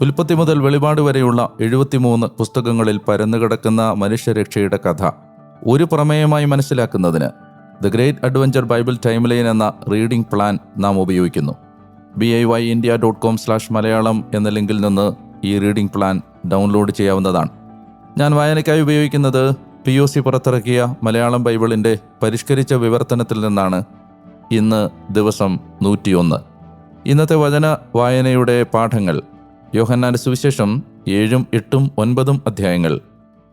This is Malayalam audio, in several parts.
ഉൽപ്പത്തി മുതൽ വെളിപാട് വരെയുള്ള എഴുപത്തിമൂന്ന് പുസ്തകങ്ങളിൽ പരന്നുകിടക്കുന്ന മനുഷ്യരക്ഷയുടെ കഥ ഒരു പ്രമേയമായി മനസ്സിലാക്കുന്നതിന് the great adventure Bible timeline എന്ന റീഡിംഗ് പ്ലാൻ നാം ഉപയോഗിക്കുന്നു. B I Y India dot com slash Malayalam എന്ന ലിങ്കിൽ നിന്ന് ഈ റീഡിംഗ് പ്ലാൻ ഡൗൺലോഡ് ചെയ്യാവുന്നതാണ്. ഞാൻ വായനയ്ക്കായി ഉപയോഗിക്കുന്നത് പി ഒ സി പുറത്തിറക്കിയ മലയാളം ബൈബിളിന്റെ പരിഷ്കരിച്ച വിവർത്തനത്തിൽ നിന്നാണ്. ഇന്ന് ദിവസം നൂറ്റിയൊന്ന്. ഇന്നത്തെ വചന വായനയുടെ പാഠങ്ങൾ യോഹന്നാന്റെ സുവിശേഷം ഏഴും എട്ടും ഒൻപതും അധ്യായങ്ങൾ.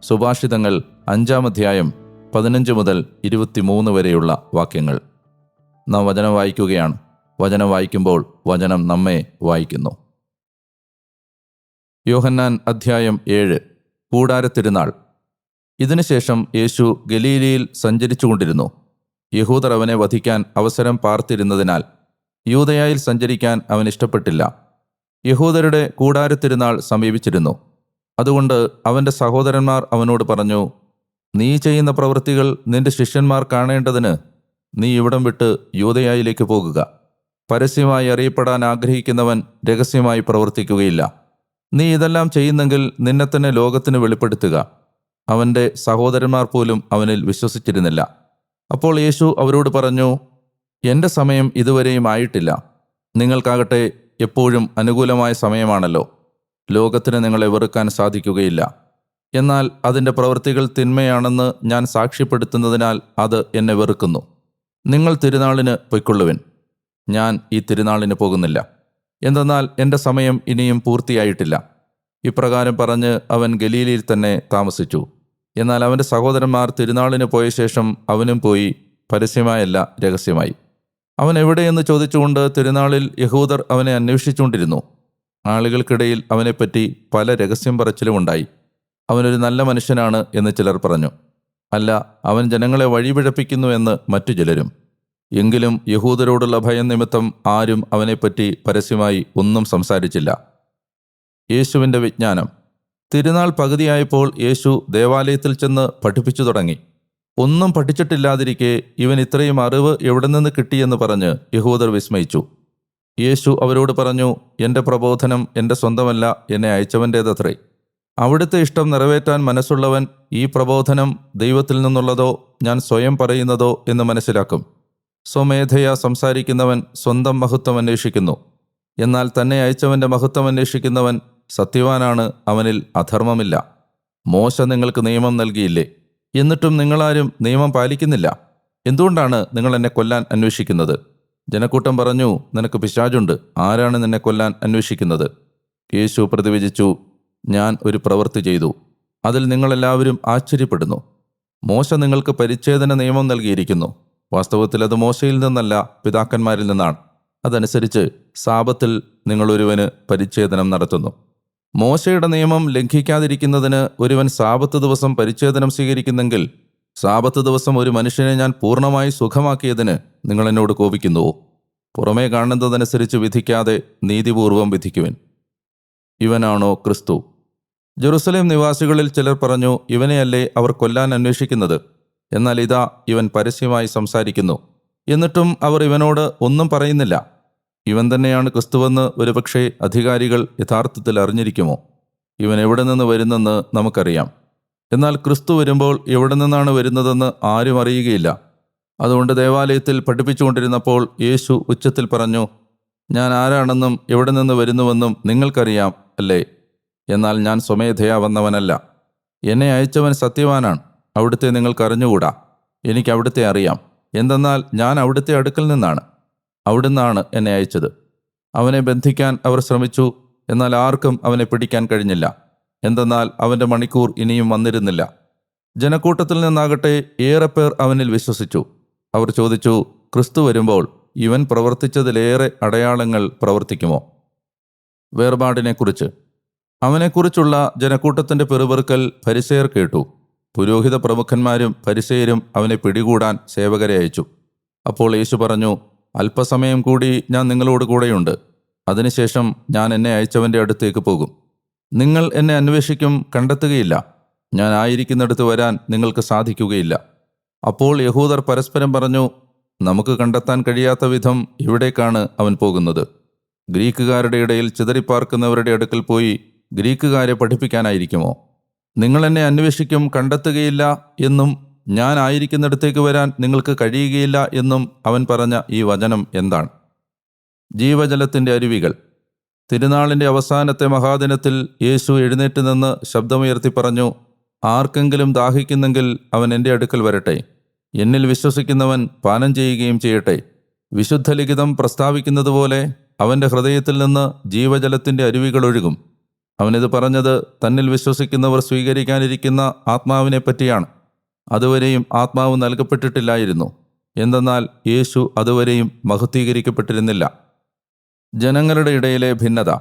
സുഭാഷിതങ്ങൾ അഞ്ചാം അധ്യായം പതിനഞ്ച് മുതൽ ഇരുപത്തിമൂന്ന് വരെയുള്ള വാക്യങ്ങൾ. നാം വചനം വായിക്കുകയാണ്. വചനം വായിക്കുമ്പോൾ വചനം നമ്മെ വായിക്കുന്നു. യോഹന്നാൻ അധ്യായം ഏഴ് കൂടാരത്തിരുന്നാൾ. ഇതിനുശേഷം യേശു ഗലീലയിൽ സഞ്ചരിച്ചുകൊണ്ടിരുന്നു. യഹൂദർ അവനെ വധിക്കാൻ അവസരം പാർത്തിരുന്നതിനാൽ യൂതയായിൽ സഞ്ചരിക്കാൻ അവൻ ഇഷ്ടപ്പെട്ടില്ല. യഹൂദരുടെ കൂടാരത്തിരുന്നാൾ സമീപിച്ചിരുന്നു. അതുകൊണ്ട് അവന്റെ സഹോദരന്മാർ അവനോട് പറഞ്ഞു നീ ചെയ്യുന്ന പ്രവൃത്തികൾ നിന്റെ ശിഷ്യന്മാർ കാണേണ്ടതിന് നീ ഇവിടം വിട്ട് യൂതയായിലേക്ക് പോകുക. പരസ്യമായി അറിയപ്പെടാൻ ആഗ്രഹിക്കുന്നവൻ രഹസ്യമായി പ്രവർത്തിക്കുകയില്ല. നീ ഇതെല്ലാം ചെയ്യുന്നെങ്കിൽ നിന്നെ തന്നെ ലോകത്തിന് വെളിപ്പെടുത്തുക. അവന്റെ സഹോദരന്മാർ പോലും അവനിൽ വിശ്വസിച്ചിരുന്നില്ല. അപ്പോൾ യേശു അവരോട് പറഞ്ഞു എന്റെ സമയം ഇതുവരെയും ആയിട്ടില്ല. നിങ്ങൾക്കാകട്ടെ എപ്പോഴും അനുകൂലമായ സമയമാണല്ലോ. ലോകത്തിന് നിങ്ങളെ വെറുക്കാൻ സാധിക്കുകയില്ല. എന്നാൽ അതിന്റെ പ്രവൃത്തികൾ തിന്മയാണെന്ന് ഞാൻ സാക്ഷ്യപ്പെടുത്തുന്നതിനാൽ അത് എന്നെ വെറുക്കുന്നു. നിങ്ങൾ തിരുനാളിന് പൊയ്ക്കൊള്ളുവിൻ. ഞാൻ ഈ തിരുനാളിന് പോകുന്നില്ല. എന്തെന്നാൽ എന്റെ സമയം ഇനിയും പൂർത്തിയായിട്ടില്ല. ഇപ്രകാരം പറഞ്ഞ് അവൻ ഗലീലയിൽ തന്നെ താമസിച്ചു. എന്നാൽ അവന്റെ സഹോദരന്മാർ തിരുനാളിന് പോയ ശേഷം അവനും പോയി പരസ്യമായല്ല രഹസ്യമായി. അവൻ എവിടെയെന്ന് ചോദിച്ചുകൊണ്ട് തിരുനാളിൽ യഹൂദർ അവനെ അന്വേഷിച്ചുകൊണ്ടിരുന്നു. ആളുകൾക്കിടയിൽ അവനെപ്പറ്റി പല രഹസ്യം പറച്ചിലും ഉണ്ടായി. അവനൊരു നല്ല മനുഷ്യനാണ് എന്ന് ചിലർ പറഞ്ഞു. അല്ല അവൻ ജനങ്ങളെ വഴിപിഴപ്പിക്കുന്നു എന്ന് മറ്റു ചിലരും. എങ്കിലും യഹൂദരോടുള്ള ഭയം നിമിത്തം ആരും അവനെപ്പറ്റി പരസ്യമായി ഒന്നും സംസാരിച്ചില്ല. യേശുവിന്റെ വിജ്ഞാനം. തിരുനാൾ പകുതിയായപ്പോൾ യേശു ദേവാലയത്തിൽ ചെന്ന് പഠിപ്പിച്ചു തുടങ്ങി. ഒന്നും പഠിച്ചിട്ടില്ലാതിരിക്കെ ഇവൻ ഇത്രയും അറിവ് എവിടെ നിന്ന് കിട്ടിയെന്ന് പറഞ്ഞ് യഹൂദർ വിസ്മയിച്ചു. യേശു അവരോട് പറഞ്ഞു എന്റെ പ്രബോധനം എന്റെ സ്വന്തമല്ല എന്നെ അയച്ചവന്റേതത്രേ അവിടുത്തെ ഇഷ്ടം നിറവേറ്റാൻ മനസ്സുള്ളവൻ ഈ പ്രബോധനം ദൈവത്തിൽ നിന്നുള്ളതോ ഞാൻ സ്വയം പറയുന്നതോ എന്ന് മനസ്സിലാക്കും. സ്വമേധയാ സംസാരിക്കുന്നവൻ സ്വന്തം മഹത്വം അന്വേഷിക്കുന്നു. എന്നാൽ തന്നെ അയച്ചവന്റെ മഹത്വം അന്വേഷിക്കുന്നവൻ സത്യവാനാണ് അവനിൽ അധർമ്മമില്ല. മോശ നിങ്ങൾക്ക് നിയമം നൽകിയില്ലേ? എന്നിട്ടും നിങ്ങളാരും നിയമം പാലിക്കുന്നില്ല. എന്തുകൊണ്ടാണ് നിങ്ങൾ എന്നെ കൊല്ലാൻ അന്വേഷിക്കുന്നത്? ജനക്കൂട്ടം പറഞ്ഞു നിനക്ക് പിശാചുണ്ട്. ആരാണ് നിന്നെ കൊല്ലാൻ അന്വേഷിക്കുന്നത്? യേശു പ്രതിവചിച്ചു ഞാൻ ഒരു പ്രവൃത്തി ചെയ്തു. അതിൽ നിങ്ങളെല്ലാവരും ആശ്ചര്യപ്പെടുന്നു. മോശ നിങ്ങൾക്ക് പരിച്ഛേദന നിയമം നൽകിയിരിക്കുന്നു. വാസ്തവത്തിൽ അത് മോശയിൽ നിന്നല്ല പിതാക്കന്മാരിൽ നിന്നാണ്. അതനുസരിച്ച് സാപത്തിൽ നിങ്ങളൊരുവന് പരിച്ഛേദനം നടത്തുന്നു. മോശയുടെ നിയമം ലംഘിക്കാതിരിക്കുന്നതിന് ഒരുവൻ സാപത്ത് ദിവസം പരിച്ഛേദനം സ്വീകരിക്കുന്നെങ്കിൽ സാപത്ത് ദിവസം ഒരു മനുഷ്യനെ ഞാൻ പൂർണമായി സുഖമാക്കിയതിന് നിങ്ങൾ എന്നോട് കോപിക്കുന്നുവോ പുറമേ കാണുന്നതനുസരിച്ച് വിധിക്കാതെ നീതിപൂർവം വിധിക്കുവിൻ. ഇവനാണോ ക്രിസ്തു. ജെറുസലേം നിവാസികളിൽ ചിലർ പറഞ്ഞു ഇവനെയല്ലേ അവർ കൊല്ലാൻ അന്വേഷിക്കുന്നത്? എന്നാൽ ഇതാ ഇവൻ പരസ്യമായി സംസാരിക്കുന്നു. എന്നിട്ടും അവർ ഇവനോട് ഒന്നും പറയുന്നില്ല. ഇവൻ തന്നെയാണ് ക്രിസ്തുവെന്ന് ഒരുപക്ഷെ അധികാരികൾ യഥാർത്ഥത്തിൽ അറിഞ്ഞിരിക്കുമോ? ഇവൻ എവിടെ നിന്ന് വരുന്നെന്ന് നമുക്കറിയാം. എന്നാൽ ക്രിസ്തു വരുമ്പോൾ എവിടെ നിന്നാണ് വരുന്നതെന്ന് ആരും അറിയുകയില്ല. അതുകൊണ്ട് ദേവാലയത്തിൽ പഠിപ്പിച്ചുകൊണ്ടിരുന്നപ്പോൾ യേശു ഉച്ചത്തിൽ പറഞ്ഞു ഞാൻ ആരാണെന്നും എവിടെ നിന്ന് വരുന്നുവെന്നും നിങ്ങൾക്കറിയാം അല്ലേ? എന്നാൽ ഞാൻ സ്വമേധയാ വന്നവനല്ല. എന്നെ അയച്ചവൻ സത്യവാനാണ്. അവിടുത്തെ നിങ്ങൾക്കറിഞ്ഞുകൂടാ. എനിക്ക് അവിടുത്തെ അറിയാം. എന്തെന്നാൽ ഞാൻ അവിടുത്തെ അടുക്കൽ നിന്നാണ്. അവിടുന്നാണ് എന്നെ അയച്ചത്. അവനെ ബന്ധിക്കാൻ അവർ ശ്രമിച്ചു. എന്നാൽ ആർക്കും അവനെ പിടിക്കാൻ കഴിഞ്ഞില്ല. എന്തെന്നാൽ അവന്റെ മണിക്കൂർ ഇനിയും വന്നിരുന്നില്ല. ജനക്കൂട്ടത്തിൽ നിന്നാകട്ടെ ഏറെ പേർ അവനിൽ വിശ്വസിച്ചു. അവർ ചോദിച്ചു ക്രിസ്തു വരുമ്പോൾ ഇവൻ പ്രവർത്തിച്ചതിലേറെ അടയാളങ്ങൾ പ്രവർത്തിക്കുമോ? വേർപാടിനെക്കുറിച്ച്. അവനെക്കുറിച്ചുള്ള ജനക്കൂട്ടത്തിന്റെ പെറുപെറുക്കൽ പരിസയർ കേട്ടു. പുരോഹിത പ്രമുഖന്മാരും പരിസയരും അവനെ പിടികൂടാൻ സേവകരെ അയച്ചു. അപ്പോൾ യേശു പറഞ്ഞു അല്പസമയം കൂടി ഞാൻ നിങ്ങളോട് കൂടെയുണ്ട്. അതിനുശേഷം ഞാൻ എന്നെ അയച്ചവന്റെ അടുത്തേക്ക് പോകും. നിങ്ങൾ എന്നെ അന്വേഷിക്കും കണ്ടെത്തുകയില്ല. ഞാൻ ആയിരിക്കുന്നിടത്ത് വരാൻ നിങ്ങൾക്ക് സാധിക്കുകയില്ല. അപ്പോൾ യഹൂദർ പരസ്പരം പറഞ്ഞു നമുക്ക് കണ്ടെത്താൻ കഴിയാത്ത വിധം ഇവിടേക്കാണ് അവൻ പോകുന്നത്. ഗ്രീക്കുകാരുടെ ഇടയിൽ ചിതറിപ്പാർക്കുന്നവരുടെ അടുക്കൽ പോയി ഗ്രീക്കുകാരെ പഠിപ്പിക്കാനായിരിക്കുമോ? നിങ്ങൾ എന്നെ അന്വേഷിക്കും കണ്ടെത്തുകയില്ല എന്നും ഞാൻ ആയിരിക്കുന്നിടത്തേക്ക് വരാൻ നിങ്ങൾക്ക് കഴിയുകയില്ല എന്നും അവൻ പറഞ്ഞ ഈ വചനം എന്താണ്? ജീവജലത്തിന്റെ അരുവികൾ. തിരുനാളിന്റെ അവസാനത്തെ മഹാദിനത്തിൽ യേശു എഴുന്നേറ്റ് നിന്ന് ശബ്ദമുയർത്തി പറഞ്ഞു ആർക്കെങ്കിലും ദാഹിക്കുന്നെങ്കിൽ അവൻ എന്റെ അടുക്കൽ വരട്ടെ. എന്നിൽ വിശ്വസിക്കുന്നവൻ പാനം ചെയ്യുകയും ചെയ്യട്ടെ. വിശുദ്ധ ലിഖിതം പ്രസ്താവിക്കുന്നതുപോലെ അവന്റെ ഹൃദയത്തിൽ നിന്ന് ജീവജലത്തിന്റെ അരുവികൾ ഒഴുകും. അവനിത് പറഞ്ഞത് തന്നിൽ വിശ്വസിക്കുന്നവർ സ്വീകരിക്കാനിരിക്കുന്ന ആത്മാവിനെ പറ്റിയാണ് അതുവരെയും ആത്മാവ് നൽകപ്പെട്ടിട്ടില്ലായിരുന്നു. എന്തെന്നാൽ യേശു അതുവരെയും മഹത്വീകരിക്കപ്പെട്ടിരുന്നില്ല. ജനങ്ങളുടെ ഇടയിലെ ഭിന്നത.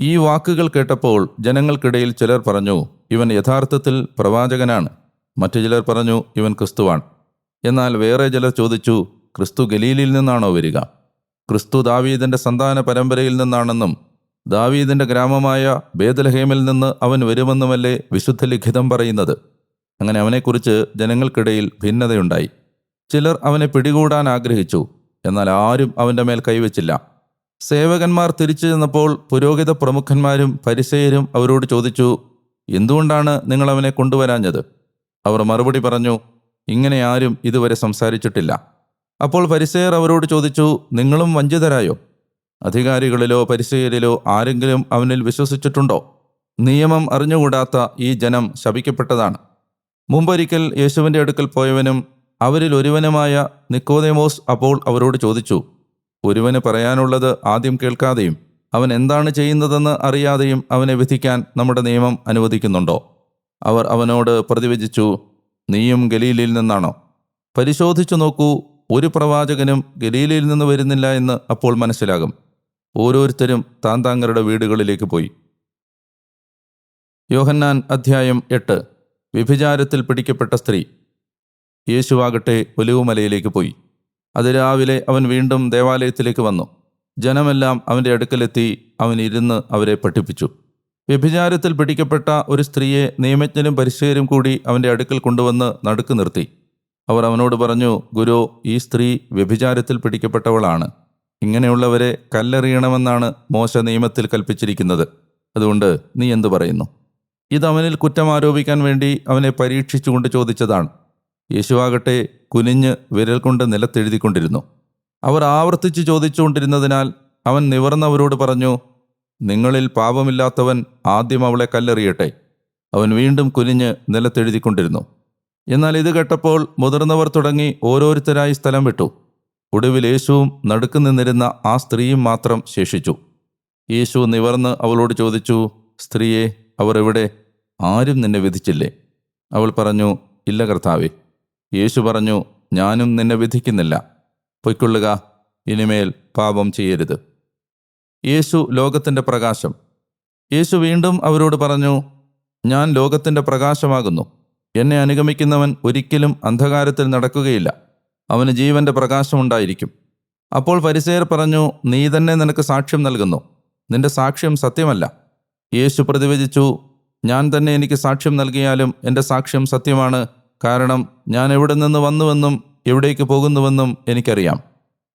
ഈ വാക്കുകൾ കേട്ടപ്പോൾ ജനങ്ങൾക്കിടയിൽ ചിലർ പറഞ്ഞു ഇവൻ യഥാർത്ഥത്തിൽ പ്രവാചകനാണ്. മറ്റു ചിലർ പറഞ്ഞു ഇവൻ ക്രിസ്തുവാണ്. എന്നാൽ വേറെ ചിലർ ചോദിച്ചു ക്രിസ്തു ഗലീലിൽ നിന്നാണോ വരിക? ക്രിസ്തു ദാവീദിന്റെ സന്താന പരമ്പരയിൽ നിന്നാണെന്നും ദാവീദിന്റെ ഗ്രാമമായ ബേദലഹേമിൽ നിന്ന് അവൻ വരുമെന്നുമല്ലേ വിശുദ്ധ ലിഖിതം പറയുന്നത്? അങ്ങനെ അവനെക്കുറിച്ച് ജനങ്ങൾക്കിടയിൽ ഭിന്നതയുണ്ടായി. ചിലർ അവനെ പിടികൂടാൻ ആഗ്രഹിച്ചു എന്നാൽ ആരും അവന്റെ മേൽ കൈവച്ചില്ല. സേവകന്മാർ തിരിച്ചു ചെന്നപ്പോൾ പുരോഹിത പ്രമുഖന്മാരും പരിസയരും അവരോട് ചോദിച്ചു എന്തുകൊണ്ടാണ് നിങ്ങൾ അവനെ കൊണ്ടുവരാഞ്ഞത്? അവർ മറുപടി പറഞ്ഞു ഇങ്ങനെ ആരും ഇതുവരെ സംസാരിച്ചിട്ടില്ല. അപ്പോൾ പരിസയർ അവരോട് ചോദിച്ചു നിങ്ങളും വഞ്ചിതരായോ? അധികാരികളിലോ പരിസയരിലോ ആരെങ്കിലും അവനിൽ വിശ്വസിച്ചിട്ടുണ്ടോ? നിയമം അറിഞ്ഞുകൂടാത്ത ഈ ജനം ശപിക്കപ്പെട്ടതാണ്. മുമ്പൊരിക്കൽ യേശുവിന്റെ അടുക്കൽ പോയവനും അവരിൽ ഒരുവനുമായ നിക്കോദേമോസ് അപ്പോൾ അവരോട് ചോദിച്ചു ഒരുവന് പറയാനുള്ളത് ആദ്യം കേൾക്കാതെയും അവൻ എന്താണ് ചെയ്യുന്നതെന്ന് അറിയാതെയും അവനെ വിധിക്കാൻ നമ്മുടെ നിയമം അനുവദിക്കുന്നുണ്ടോ? അവർ അവനോട് പ്രതിവചിച്ചു നീയും ഗലീലിൽ നിന്നാണോ? പരിശോധിച്ചു നോക്കൂ ഒരു പ്രവാചകനും ഗലീലയിൽ നിന്ന് വരുന്നില്ല എന്ന് അപ്പോൾ മനസ്സിലാകും. ഓരോരുത്തരും താൻ താങ്കളുടെ വീടുകളിലേക്ക് പോയി. യോഹന്നാൻ അധ്യായം എട്ട്. വ്യഭിചാരത്തിൽ പിടിക്കപ്പെട്ട സ്ത്രീ യേശുവാകട്ടെ ഒലിവുമലയിലേക്ക് പോയി. അതിരാവിലെ അവൻ വീണ്ടും ദേവാലയത്തിലേക്ക് വന്നു. ജനമെല്ലാം അവന്റെ അടുക്കലെത്തി അവൻ ഇരുന്ന് അവരെ പഠിപ്പിച്ചു. വ്യഭിചാരത്തിൽ പിടിക്കപ്പെട്ട ഒരു സ്ത്രീയെ നിയമജ്ഞനും പരിശീലരും കൂടി അവന്റെ അടുക്കൽ കൊണ്ടുവന്ന് നടുക്ക് നിർത്തി. അവർ അവനോട് പറഞ്ഞു ഗുരു ഈ സ്ത്രീ വ്യഭിചാരത്തിൽ പിടിക്കപ്പെട്ടവളാണ്. ഇങ്ങനെയുള്ളവരെ കല്ലെറിയണമെന്നാണ് മോശ നിയമത്തിൽ കൽപ്പിച്ചിരിക്കുന്നത്. അതുകൊണ്ട് നീ എന്തു പറയുന്നു? ഇത് അവനിൽ കുറ്റം ആരോപിക്കാൻ വേണ്ടി അവനെ പരീക്ഷിച്ചുകൊണ്ട് ചോദിച്ചതാണ്. യേശുവാകട്ടെ കുനിഞ്ഞ് വിരൽ കൊണ്ട് നിലത്തെഴുതിക്കൊണ്ടിരുന്നു. അവർ ആവർത്തിച്ച് ചോദിച്ചുകൊണ്ടിരുന്നതിനാൽ അവൻ നിവർന്നവരോട് പറഞ്ഞു നിങ്ങളിൽ പാപമില്ലാത്തവൻ ആദ്യം അവളെ കല്ലെറിയട്ടെ. അവൻ വീണ്ടും കുനിഞ്ഞ് നിലത്തെഴുതിക്കൊണ്ടിരുന്നു. എന്നാൽ ഇത് കേട്ടപ്പോൾ മുതിർന്നവർ തുടങ്ങി ഓരോരുത്തരായി സ്ഥലം വിട്ടു. ഒടുവിൽ യേശുവും നടുക്ക് നിന്നിരുന്ന ആ സ്ത്രീയും മാത്രം ശേഷിച്ചു. യേശു നിവർന്ന് അവളോട് ചോദിച്ചു സ്ത്രീയെ അവർ എവിടെ ആരും നിന്നെ വിധിച്ചില്ലേ? അവൾ പറഞ്ഞു ഇല്ല കർത്താവേ. യേശു പറഞ്ഞു ഞാനും നിന്നെ വിധിക്കുന്നില്ല. പൊയ്ക്കൊള്ളുക ഇനിമേൽ പാപം ചെയ്യരുത്. യേശു ലോകത്തിന്റെ പ്രകാശം. യേശു വീണ്ടും അവരോട് പറഞ്ഞു ഞാൻ ലോകത്തിന്റെ പ്രകാശമാകുന്നു. എന്നെ അനുഗമിക്കുന്നവൻ ഒരിക്കലും അന്ധകാരത്തിൽ നടക്കുകയില്ല. അവന് ജീവന്റെ പ്രകാശമുണ്ടായിരിക്കും അപ്പോൾ പരിസയർ പറഞ്ഞു നീ തന്നെ നിനക്ക് സാക്ഷ്യം നൽകുന്നു. നിന്റെ സാക്ഷ്യം സത്യമല്ല. യേശു പ്രതിവചിച്ചു ഞാൻ തന്നെ എനിക്ക് സാക്ഷ്യം നൽകിയാലും എന്റെ സാക്ഷ്യം സത്യമാണ്. കാരണം ഞാൻ എവിടെ നിന്ന് വന്നുവെന്നും എവിടേക്ക് പോകുന്നുവെന്നും എനിക്കറിയാം.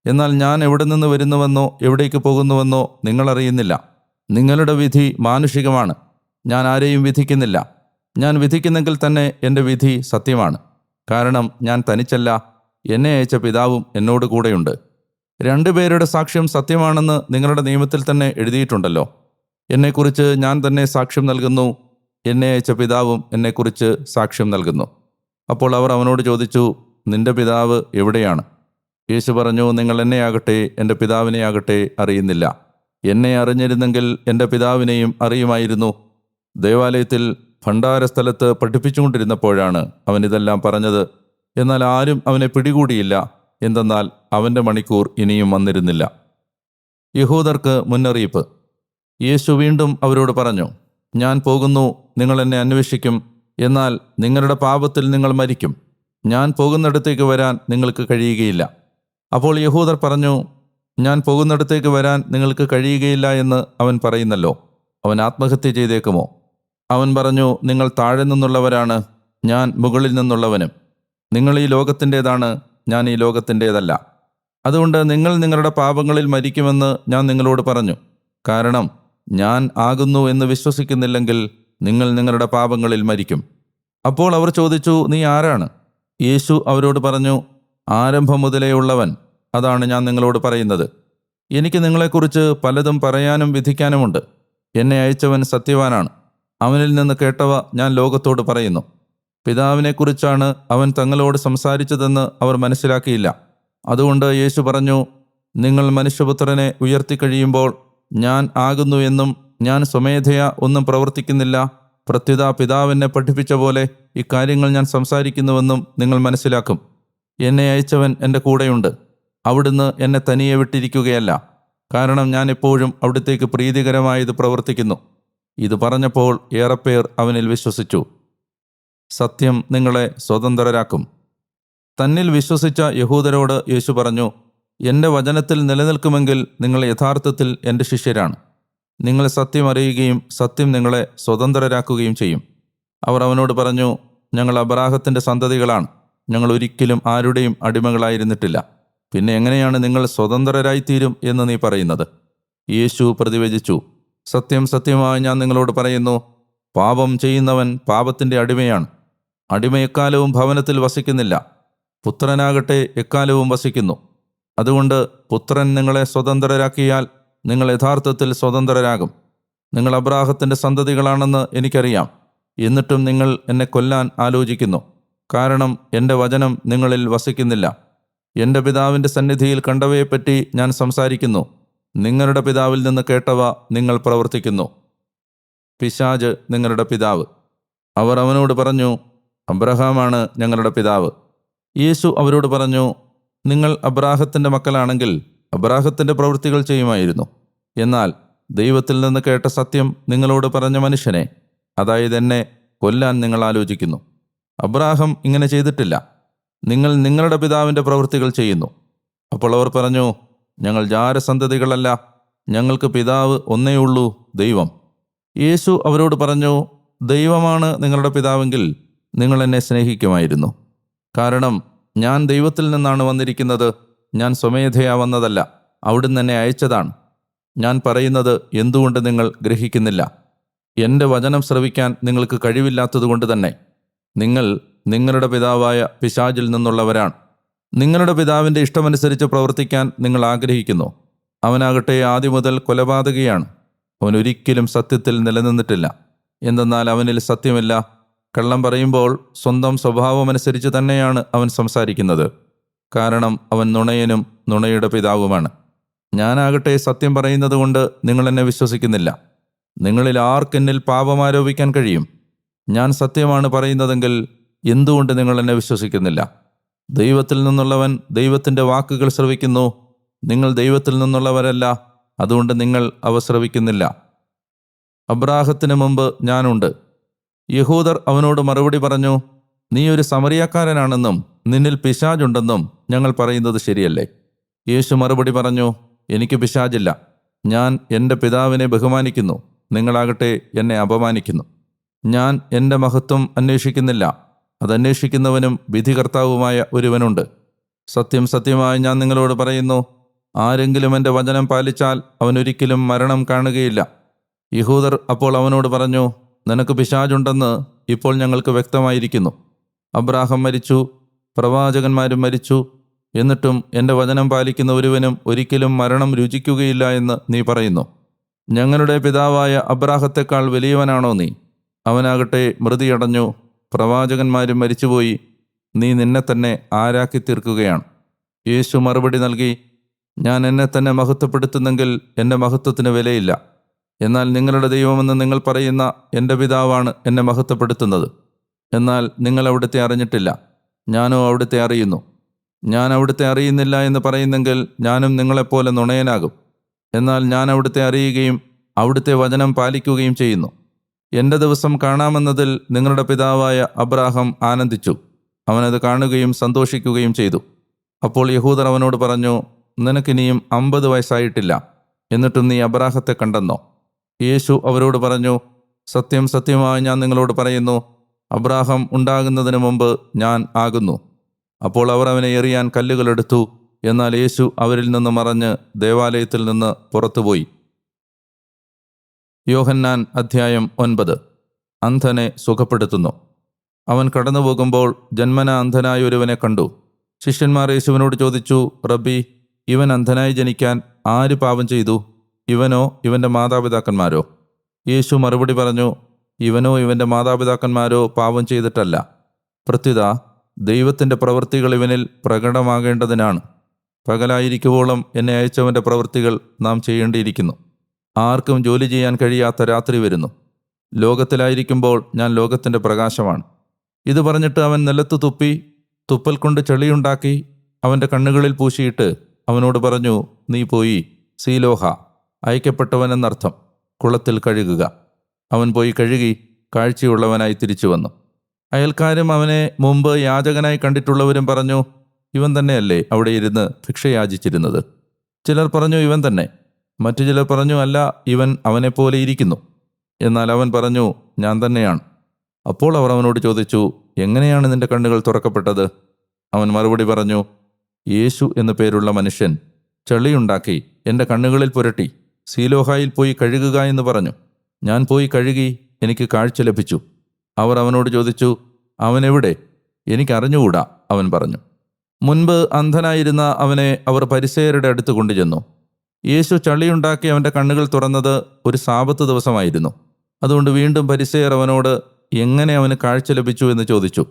എന്നാൽ ഞാൻ എവിടെ നിന്ന് വരുന്നുവെന്നോ എവിടേക്ക് പോകുന്നുവെന്നോ നിങ്ങളറിയുന്നില്ല നിങ്ങളുടെ വിധി മാനുഷികമാണ്. ഞാൻ ആരെയും വിധിക്കുന്നില്ല. ഞാൻ വിധിക്കുന്നെങ്കിൽ തന്നെ എന്റെ വിധി സത്യമാണ്. കാരണം ഞാൻ തനിച്ചല്ല എന്നെ അയച്ച പിതാവും എന്നോട് കൂടെയുണ്ട്. രണ്ടുപേരുടെ സാക്ഷ്യം സത്യമാണെന്ന് നിങ്ങളുടെ നിയമത്തിൽ തന്നെ എഴുതിയിട്ടുണ്ടല്ലോ. എന്നെക്കുറിച്ച് ഞാൻ തന്നെ സാക്ഷ്യം നൽകുന്നു. എന്നെ അയച്ച പിതാവും എന്നെക്കുറിച്ച് സാക്ഷ്യം നൽകുന്നു. അപ്പോൾ അവർ അവനോട് ചോദിച്ചു നിന്റെ പിതാവ് എവിടെയാണ്? യേശു പറഞ്ഞു നിങ്ങൾ എന്നെയാകട്ടെ എന്റെ പിതാവിനെയാകട്ടെ അറിയുന്നില്ല. എന്നെ അറിഞ്ഞിരുന്നെങ്കിൽ എന്റെ പിതാവിനെയും അറിയുമായിരുന്നു. ദേവാലയത്തിൽ ഭണ്ഡാരസ്ഥലത്ത് പഠിപ്പിച്ചുകൊണ്ടിരുന്നപ്പോഴാണ് അവൻ ഇതെല്ലാം പറഞ്ഞത്. എന്നാൽ ആരും അവനെ പിടികൂടിയില്ല. എന്തെന്നാൽ അവന്റെ മണിക്കൂർ ഇനിയും വന്നിരുന്നില്ല. യഹൂദർക്ക് മുന്നറിയിപ്പ്. യേശു വീണ്ടും അവരോട് പറഞ്ഞു ഞാൻ പോകുന്നു നിങ്ങൾ എന്നെ അന്വേഷിക്കും എന്നാൽ നിങ്ങളുടെ പാപത്തിൽ നിങ്ങൾ മരിക്കും. ഞാൻ പോകുന്നിടത്തേക്ക് വരാൻ നിങ്ങൾക്ക് കഴിയുകയില്ല. അപ്പോൾ യഹൂദർ പറഞ്ഞു ഞാൻ പോകുന്നിടത്തേക്ക് വരാൻ നിങ്ങൾക്ക് കഴിയുകയില്ല എന്ന് അവൻ പറയുന്നല്ലോ അവൻ ആത്മഹത്യ ചെയ്തേക്കുമോ? അവൻ പറഞ്ഞു നിങ്ങൾ താഴെ നിന്നുള്ളവരാണ് ഞാൻ മുകളിൽ നിന്നുള്ളവനും. നിങ്ങൾ ഈ ലോകത്തിന്റേതാണ് ഞാൻ ഈ ലോകത്തിന്റേതല്ല. അതുകൊണ്ട് നിങ്ങൾ നിങ്ങളുടെ പാപങ്ങളിൽ മരിക്കുമെന്ന് ഞാൻ നിങ്ങളോട് പറഞ്ഞു. കാരണം ഞാൻ ആകുന്നു എന്ന് വിശ്വസിക്കുന്നില്ലെങ്കിൽ നിങ്ങൾ നിങ്ങളുടെ പാപങ്ങളിൽ മരിക്കും. അപ്പോൾ അവർ ചോദിച്ചു നീ ആരാണ്? യേശു അവരോട് പറഞ്ഞു ആരംഭം മുതലേ ഉള്ളവൻ. അതാണ് ഞാൻ നിങ്ങളോട് പറയുന്നത്. എനിക്ക് നിങ്ങളെക്കുറിച്ച് പലതും പറയാനും വിധിക്കാനുമുണ്ട്. എന്നെ അയച്ചവൻ സത്യവാനാണ്. അവനിൽ നിന്ന് കേട്ടവ ഞാൻ ലോകത്തോട് പറയുന്നു. പിതാവിനെക്കുറിച്ചാണ് അവൻ തങ്ങളോട് സംസാരിച്ചതെന്ന് അവർ മനസ്സിലാക്കിയില്ല. അതുകൊണ്ട് യേശു പറഞ്ഞു നിങ്ങൾ മനുഷ്യപുത്രനെ ഉയർത്തിക്കഴിയുമ്പോൾ ഞാൻ ആകുന്നു എന്നും ഞാൻ സ്വമേധയാ ഒന്നും പ്രവർത്തിക്കുന്നില്ല. പ്രത്യുത പിതാവിനെ പഠിപ്പിച്ച പോലെ ഇക്കാര്യങ്ങൾ ഞാൻ സംസാരിക്കുന്നുവെന്നും നിങ്ങൾ മനസ്സിലാക്കും. എന്നെ അയച്ചവൻ എന്റെ കൂടെയുണ്ട്. അവിടുന്ന് എന്നെ തനിയെ വിട്ടിരിക്കുകയല്ല. കാരണം ഞാൻ എപ്പോഴും അവിടുത്തേക്ക് പ്രീതികരമായത് പ്രവർത്തിക്കുന്നു. ഇത് പറഞ്ഞപ്പോൾ ഏറെപ്പേർ അവനിൽ വിശ്വസിച്ചു. സത്യം നിങ്ങളെ സ്വതന്ത്രരാക്കും. തന്നിൽ വിശ്വസിച്ച യഹൂദരോട് യേശു പറഞ്ഞു എന്റെ വചനത്തിൽ നിലനിൽക്കുമെങ്കിൽ നിങ്ങൾ യഥാർത്ഥത്തിൽ എന്റെ ശിഷ്യരാണ്. നിങ്ങൾ സത്യം അറിയുകയും സത്യം നിങ്ങളെ സ്വതന്ത്രരാക്കുകയും ചെയ്യും. അവർ അവനോട് പറഞ്ഞു ഞങ്ങൾ അബ്രാഹത്തിന്റെ സന്തതികളാണ്. ഞങ്ങൾ ഒരിക്കലും ആരുടെയും അടിമകളായിരുന്നിട്ടില്ല. പിന്നെ എങ്ങനെയാണ് നിങ്ങൾ സ്വതന്ത്രരായിത്തീരും എന്ന് നീ പറയുന്നത്? യേശു പ്രതിവചിച്ചു സത്യം സത്യമായി ഞാൻ നിങ്ങളോട് പറയുന്നു പാപം ചെയ്യുന്നവൻ പാപത്തിന്റെ അടിമയാണ്. അടിമ എക്കാലവും ഭവനത്തിൽ വസിക്കുന്നില്ല. പുത്രനാകട്ടെ എക്കാലവും വസിക്കുന്നു. അതുകൊണ്ട് പുത്രൻ നിങ്ങളെ സ്വതന്ത്രരാക്കിയാൽ നിങ്ങൾ യഥാർത്ഥത്തിൽ സ്വതന്ത്രരാകും. നിങ്ങൾ അബ്രാഹത്തിന്റെ സന്തതികളാണെന്ന് എനിക്കറിയാം. എന്നിട്ടും നിങ്ങൾ എന്നെ കൊല്ലാൻ ആലോചിക്കുന്നു. കാരണം എന്റെ വചനം നിങ്ങളിൽ വസിക്കുന്നില്ല. എന്റെ പിതാവിന്റെ സന്നിധിയിൽ കണ്ടവയെപ്പറ്റി ഞാൻ സംസാരിക്കുന്നു. നിങ്ങളുടെ പിതാവിൽ നിന്ന് കേട്ടവ നിങ്ങൾ പ്രവർത്തിക്കുന്നു. പിശാജ് നിങ്ങളുടെ പിതാവ്. അവർ അവനോട് പറഞ്ഞു അബ്രഹാമാണ് ഞങ്ങളുടെ പിതാവ്. യേശു അവരോട് പറഞ്ഞു നിങ്ങൾ അബ്രാഹത്തിന്റെ മക്കളാണെങ്കിൽ അബ്രാഹത്തിന്റെ പ്രവൃത്തികൾ ചെയ്യുമായിരുന്നു. എന്നാൽ ദൈവത്തിൽ നിന്ന് കേട്ട സത്യം നിങ്ങളോട് പറഞ്ഞ മനുഷ്യനെ അതായത് എന്നെ കൊല്ലാൻ നിങ്ങൾ ആലോചിക്കുന്നു. അബ്രാഹം ഇങ്ങനെ ചെയ്തിട്ടില്ല. നിങ്ങൾ നിങ്ങളുടെ പിതാവിന്റെ പ്രവൃത്തികൾ ചെയ്യുന്നു. അപ്പോൾ അവർ പറഞ്ഞു ഞങ്ങൾ ജാരസന്തതികളല്ല ഞങ്ങൾക്ക് പിതാവ് ഒന്നേയുള്ളൂ ദൈവം. യേശു അവരോട് പറഞ്ഞു ദൈവമാണ് നിങ്ങളുടെ പിതാവെങ്കിൽ നിങ്ങൾ എന്നെ സ്നേഹിക്കുമായിരുന്നു. കാരണം ഞാൻ ദൈവത്തിൽ നിന്നാണ് വന്നിരിക്കുന്നത്. ഞാൻ സ്വമേധയാ വന്നതല്ല. അവിടുന്ന് എന്നെ അയച്ചതാണ്. ഞാൻ പറയുന്നത് എന്തുകൊണ്ട് നിങ്ങൾ ഗ്രഹിക്കുന്നില്ല? എന്റെ വചനം ശ്രവിക്കാൻ നിങ്ങൾക്ക് കഴിവില്ലാത്തതുകൊണ്ട് തന്നെ. നിങ്ങൾ നിങ്ങളുടെ പിതാവായ പിശാജിൽ നിന്നുള്ളവരാണ്. നിങ്ങളുടെ പിതാവിന്റെ ഇഷ്ടമനുസരിച്ച് പ്രവർത്തിക്കാൻ നിങ്ങൾ ആഗ്രഹിക്കുന്നു. അവനാകട്ടെ ആദ്യം മുതൽ കൊലപാതകയാണ്. അവൻ ഒരിക്കലും സത്യത്തിൽ നിലനിന്നിട്ടില്ല. എന്തെന്നാൽ അവനിൽ സത്യമില്ല കള്ളം പറയുമ്പോൾ സ്വന്തം സ്വഭാവമനുസരിച്ച് തന്നെയാണ് അവൻ സംസാരിക്കുന്നത്. കാരണം അവൻ നുണയനും നുണയുടെ പിതാവുമാണ്. ഞാനാകട്ടെ സത്യം പറയുന്നത് കൊണ്ട് നിങ്ങൾ എന്നെ വിശ്വസിക്കുന്നില്ല. നിങ്ങളിൽ ആർക്കെന്നിൽ പാപം ആരോപിക്കാൻ കഴിയും? ഞാൻ സത്യമാണ് പറയുന്നതെങ്കിൽ എന്തുകൊണ്ട് നിങ്ങൾ എന്നെ വിശ്വസിക്കുന്നില്ല? ദൈവത്തിൽ നിന്നുള്ളവൻ ദൈവത്തിന്റെ വാക്കുകൾ ശ്രവിക്കുന്നു. നിങ്ങൾ ദൈവത്തിൽ നിന്നുള്ളവരല്ല. അതുകൊണ്ട് നിങ്ങൾ അവ ശ്രവിക്കുന്നില്ല. അബ്രാഹത്തിന് മുമ്പ് ഞാനുണ്ട്. യഹൂദർ അവനോട് മറുപടി പറഞ്ഞു നീ ഒരു സമറിയക്കാരനാണെന്നും നിന്നിൽ പിശാജുണ്ടെന്നും ഞങ്ങൾ പറയുന്നത് ശരിയല്ലേ? യേശു മറുപടി പറഞ്ഞു എനിക്ക് പിശാജില്ല ഞാൻ എന്റെ പിതാവിനെ ബഹുമാനിക്കുന്നു. നിങ്ങളാകട്ടെ എന്നെ അപമാനിക്കുന്നു. ഞാൻ എന്റെ മഹത്വം അന്വേഷിക്കുന്നില്ല. അതന്വേഷിക്കുന്നവനും വിധികർത്താവുമായ ഒരുവനുണ്ട്. സത്യം സത്യമായി ഞാൻ നിങ്ങളോട് പറയുന്നു ആരെങ്കിലും എന്റെ വചനം പാലിച്ചാൽ അവനൊരിക്കലും മരണം കാണുകയില്ല. യഹൂദർ അപ്പോൾ അവനോട് പറഞ്ഞു നിനക്ക് പിശാജുണ്ടെന്ന് ഇപ്പോൾ ഞങ്ങൾക്ക് വ്യക്തമായിരിക്കുന്നു. അബ്രാഹം മരിച്ചു പ്രവാചകന്മാരും മരിച്ചു. എന്നിട്ടും എന്റെ വചനം പാലിക്കുന്ന ഒരുവനും ഒരിക്കലും മരണം രുചിക്കുകയില്ല എന്ന് നീ പറയുന്നു. ഞങ്ങളുടെ പിതാവായ അബ്രാഹത്തെക്കാൾ വലിയവനാണോ നീ? അവനാകട്ടെ മൃതിയടഞ്ഞു പ്രവാചകന്മാരും മരിച്ചുപോയി. നീ നിന്നെ തന്നെ ആരാക്കി തീർക്കുകയാണ്. യേശു മറുപടി നൽകി ഞാൻ എന്നെ തന്നെ മഹത്വപ്പെടുത്തുന്നെങ്കിൽ എന്റെ മഹത്വത്തിന് വിലയില്ല. എന്നാൽ നിങ്ങളുടെ ദൈവമെന്ന് നിങ്ങൾ പറയുന്ന എന്റെ പിതാവാണ് എന്നെ മഹത്വപ്പെടുത്തുന്നത്. എന്നാൽ നിങ്ങൾ അവിടുത്തെ അറിഞ്ഞിട്ടില്ല. ഞാനോ അവിടുത്തെ അറിയുന്നു. ഞാൻ അവിടുത്തെ അറിയുന്നില്ല എന്ന് പറയുന്നെങ്കിൽ ഞാനും നിങ്ങളെപ്പോലെ നുണയനാകും. എന്നാൽ ഞാൻ അവിടുത്തെ അറിയുകയും അവിടുത്തെ വചനം പാലിക്കുകയും ചെയ്യുന്നു. എന്റെ ദിവസം കാണാമെന്നതിൽ നിങ്ങളുടെ പിതാവായ അബ്രാഹം ആനന്ദിച്ചു. അവനത് കാണുകയും സന്തോഷിക്കുകയും ചെയ്തു. അപ്പോൾ യഹൂദർ അവനോട് പറഞ്ഞു നിനക്കിനിയും അമ്പത് വയസ്സായിട്ടില്ല. എന്നിട്ടും നീ അബ്രാഹത്തെ കണ്ടെന്നോ? യേശു അവരോട് പറഞ്ഞു സത്യം സത്യമായി ഞാൻ നിങ്ങളോട് പറയുന്നു അബ്രാഹം ഉണ്ടാകുന്നതിന് മുമ്പ് ഞാൻ ആകുന്നു. അപ്പോൾ അവർ അവനെ എറിയാൻ കല്ലുകളെടുത്തു എന്നാൽ യേശു അവരിൽ നിന്ന് മറഞ്ഞ് ദേവാലയത്തിൽ നിന്ന് പുറത്തുപോയി. യോഹന്നാൻ അധ്യായം ഒൻപത്. അന്ധനെ സുഖപ്പെടുത്തുന്നു. അവൻ കടന്നുപോകുമ്പോൾ ജന്മന അന്ധനായ ഒരുവനെ കണ്ടു. ശിഷ്യന്മാർ യേശുവിനോട് ചോദിച്ചു റബ്ബി ഇവൻ അന്ധനായി ജനിക്കാൻ ആര് പാപം ചെയ്തു? ഇവനോ ഇവന്റെ മാതാപിതാക്കന്മാരോ? യേശു മറുപടി പറഞ്ഞു ഇവനോ ഇവന്റെ മാതാപിതാക്കന്മാരോ പാപം ചെയ്തിട്ടല്ല. പ്രത്യുത ദൈവത്തിന്റെ പ്രവൃത്തികൾ ഇവനിൽ പ്രകടമാകേണ്ടതിനാണ്. പകലായിരിക്കുവോളം എന്നെ അയച്ചവന്റെ പ്രവൃത്തികൾ നാം ചെയ്യേണ്ടിയിരിക്കുന്നു. ആർക്കും ജോലി ചെയ്യാൻ കഴിയാത്ത രാത്രി വരുന്നു. ലോകത്തിലായിരിക്കുമ്പോൾ ഞാൻ ലോകത്തിന്റെ പ്രകാശമാണ്. ഇത് പറഞ്ഞിട്ട് അവൻ നിലത്ത് തുപ്പി തുപ്പൽ കൊണ്ട് ചെളിയുണ്ടാക്കി അവന്റെ കണ്ണുകളിൽ പൂശിയിട്ട് അവനോട് പറഞ്ഞു നീ പോയി സീലോഹ. അയക്കപ്പെട്ടവനെന്നർത്ഥം കുളത്തിൽ കഴുകുക. അവൻ പോയി കഴുകി കാഴ്ചയുള്ളവനായി തിരിച്ചു വന്നു. അയൽക്കാരും അവനെ മുമ്പ് യാചകനായി കണ്ടിട്ടുള്ളവരും പറഞ്ഞു ഇവൻ തന്നെയല്ലേ അവിടെ ഇരുന്ന് ഭിക്ഷയാചിച്ചിരുന്നത്? ചിലർ പറഞ്ഞു ഇവൻ തന്നെ. മറ്റു ചിലർ പറഞ്ഞു അല്ല ഇവൻ അവനെപ്പോലെ ഇരിക്കുന്നു. എന്നാൽ അവൻ പറഞ്ഞു ഞാൻ തന്നെയാണ്. അപ്പോൾ അവർ അവനോട് ചോദിച്ചു എങ്ങനെയാണ് നിന്റെ കണ്ണുകൾ തുറക്കപ്പെട്ടത്? അവൻ മറുപടി പറഞ്ഞു യേശു എന്നു പേരുള്ള മനുഷ്യൻ ചെളിയുണ്ടാക്കി എന്റെ കണ്ണുകളിൽ പുരട്ടി. സീലോഹായിൽ പോയി കഴുകുക എന്ന് പറഞ്ഞു. ഞാൻ പോയി കഴുകി എനിക്ക് കാഴ്ച ലഭിച്ചു. അവർ അവനോട് ചോദിച്ചു അവൻ എവിടെ എനിക്കറിഞ്ഞുകൂടാ അവൻ പറഞ്ഞു. മുൻപ് അന്ധനായിരുന്ന അവനെ അവർ പരിസയരുടെ അടുത്ത് കൊണ്ടുചെന്നു. യേശു ചളിയുണ്ടാക്കി അവന്റെ കണ്ണുകൾ തുറന്നത് ഒരു സാപത്ത് ദിവസമായിരുന്നു. അതുകൊണ്ട് വീണ്ടും പരിസയർ അവനോട് എങ്ങനെ അവന് കാഴ്ച ലഭിച്ചു? എന്ന് ചോദിച്ചു.